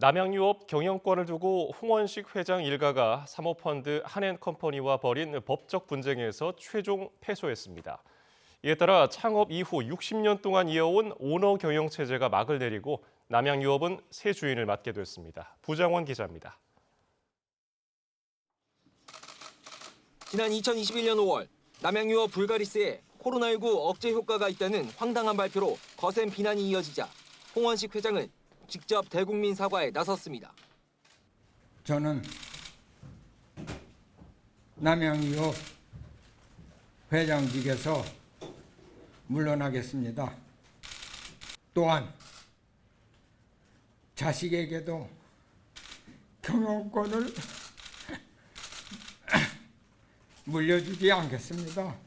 남양유업 경영권을 두고 홍원식 회장 일가가 사모펀드 한앤컴퍼니와 벌인 법적 분쟁에서 최종 패소했습니다. 이에 따라 창업 이후 60년 동안 이어온 오너 경영 체제가 막을 내리고 남양유업은 새 주인을 맡게 됐습니다. 부장원 기자입니다. 지난 2021년 5월 남양유업 불가리스에 코로나19 억제 효과가 있다는 황당한 발표로 거센 비난이 이어지자 홍원식 회장은 직접 대국민 사과에 나섰습니다. 저는 남양유업 회장직에서 물러나겠습니다. 또한 자식에게도 경영권을 물려주지 않겠습니다.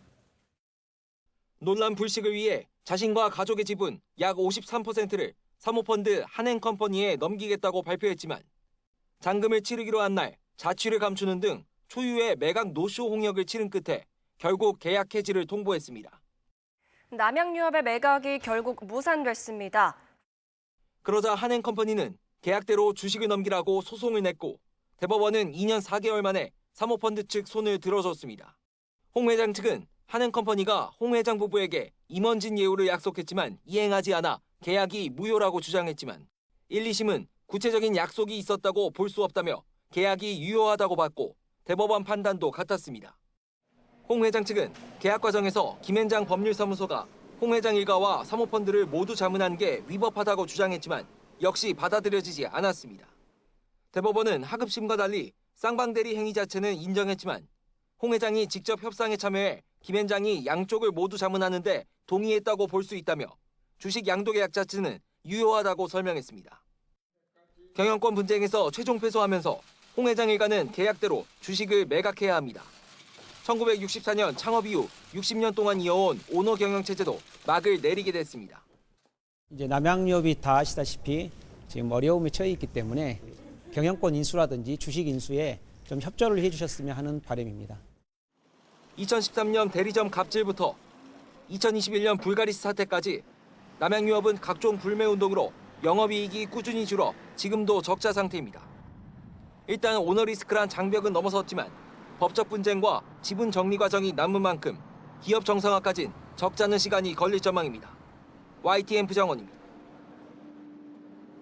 논란 불식을 위해 자신과 가족의 지분 약 53%를 사모펀드 한행컴퍼니에 넘기겠다고 발표했지만 잔금을 치르기로 한 날 자취를 감추는 등 초유의 매각 노쇼 홍역을 치른 끝에 결국 계약 해지를 통보했습니다. 남양유업의 매각이 결국 무산됐습니다. 그러자 한행컴퍼니는 계약대로 주식을 넘기라고 소송을 냈고 대법원은 2년 4개월 만에 사모펀드 측 손을 들어줬습니다. 홍 회장 측은 한행컴퍼니가 홍 회장 부부에게 임원진 예우를 약속했지만 이행하지 않아 계약이 무효라고 주장했지만 1, 2심은 구체적인 약속이 있었다고 볼 수 없다며 계약이 유효하다고 봤고 대법원 판단도 같았습니다. 홍 회장 측은 계약 과정에서 김현장 법률사무소가 홍 회장 일가와 사모펀드를 모두 자문한 게 위법하다고 주장했지만 역시 받아들여지지 않았습니다. 대법원은 하급심과 달리 쌍방대리 행위 자체는 인정했지만 홍 회장이 직접 협상에 참여해 김 회장이 양쪽을 모두 자문하는데 동의했다고 볼 수 있다며 주식 양도계약 자체는 유효하다고 설명했습니다. 경영권 분쟁에서 최종 패소하면서 홍 회장 일가는 계약대로 주식을 매각해야 합니다. 1964년 창업 이후 60년 동안 이어온 오너 경영 체제도 막을 내리게 됐습니다. 이제 남양유업이 다 아시다시피 지금 어려움에 처해 있기 때문에 경영권 인수라든지 주식 인수에 좀 협조를 해주셨으면 하는 바람입니다. 2013년 대리점 갑질부터 2021년 불가리스 사태까지 남양유업은 각종 불매 운동으로 영업이익이 꾸준히 줄어 지금도 적자 상태입니다. 일단 오너리스크란 장벽은 넘어섰지만 법적 분쟁과 지분 정리 과정이 남은 만큼 기업 정상화까진 적잖은 시간이 걸릴 전망입니다. YTN 부장원입니다.